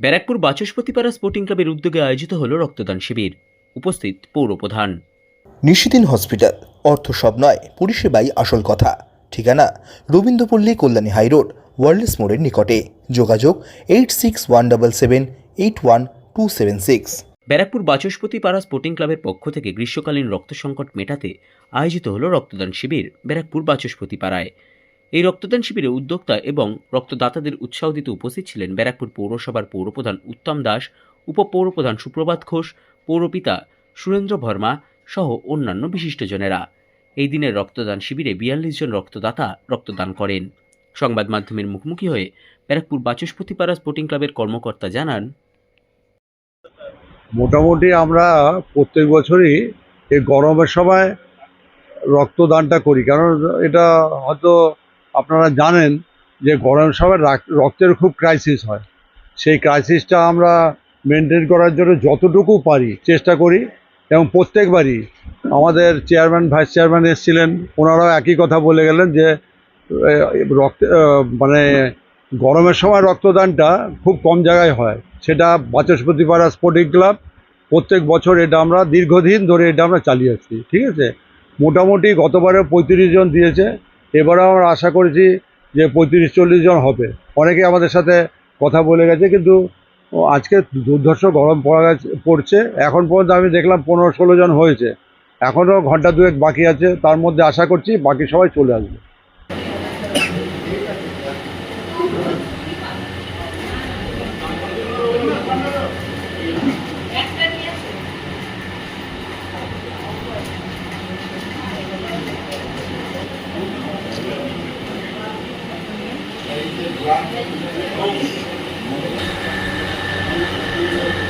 Barrackpore Bachaspatipara sporting ক্লাবের উদ্যোগে আয়োজিত হল রক্তদান শিবির। উপস্থিত পৌরপ্রধান নিশিদিন হসপিটাল অর্থ সব নয় পরিষেবাই আসল কথা। ঠিকানা রবীন্দ্রপল্লী কল্যাণী হাইরোড ওয়ার্ল্ডস মোড়ের নিকটে। যোগাযোগ eight six one double seven eight one two seven six. Barrackpore Bachaspatipara sporting ক্লাবের পক্ষ থেকে গ্রীষ্মকালীন রক্ত সংকট মেটাতে আয়োজিত হল রক্তদান শিবির ব্যারাকপুর বাচস্পতিপাড়ায়। এই রক্তদান শিবিরে উদ্যোক্তা এবং রক্তদাতাদের উৎসাহ দিতে উপস্থিত ছিলেন ব্যারাকপুর পৌরসভার পৌরপ্রধান উত্তম দাস, উপপৌরপ্রধান সুপ্রভাত ঘোষ, পৌরপিতা সুরেন্দ্র ভর্মা সহ অন্যান্য বিশিষ্টজনেরা। এই দিনের রক্তদান শিবিরে বিয়াল্লিশ জন রক্তদাতা রক্তদান করেন। সংবাদ মাধ্যমের মুখোমুখি হয়ে ব্যারাকপুর বাচস্পতিপাড়া স্পোর্টিং ক্লাবের কর্মকর্তা জানান, মোটামুটি আমরা প্রত্যেক বছরই এই গরমের সময় রক্তদানটা করি। কারণ এটা হয়তো আপনারা জানেন যে গরমের সময় রাক- রক্তের খুব ক্রাইসিস হয়। সেই ক্রাইসিসটা আমরা মেনটেন করার জন্য যতটুকু পারি চেষ্টা করি এবং প্রত্যেকবারই আমাদের চেয়ারম্যান ভাইস চেয়ারম্যান এসেছিলেন, ওনারাও একই কথা বলে গেলেন যে রক্ত মানে গরমের সময় রক্তদানটা খুব কম জায়গায় হয়। সেটা বাচস্পতিপাড়া স্পোর্টিং ক্লাব প্রত্যেক বছর এটা আমরা দীর্ঘদিন ধরে এটা আমরা চালিয়ে আসছি, ঠিক আছে? মোটামুটি গতবারে পঁয়ত্রিশ জন দিয়েছে এবারেও আমরা আশা করেছি যে পঁয়ত্রিশ, চল্লিশ জন হবে। অনেকে আমাদের সাথে কথা বলে গেছে, কিন্তু আজকে দুর্ধর্ষ গরম পড়া গেছে, পড়ছে। এখন পর্যন্ত আমি দেখলাম পনেরো, ষোলো জন হয়েছে। এখনও ঘণ্টা দুয়েক বাকি আছে, তার মধ্যে আশা করছি বাকি সবাই চলে আসবে। Thank you.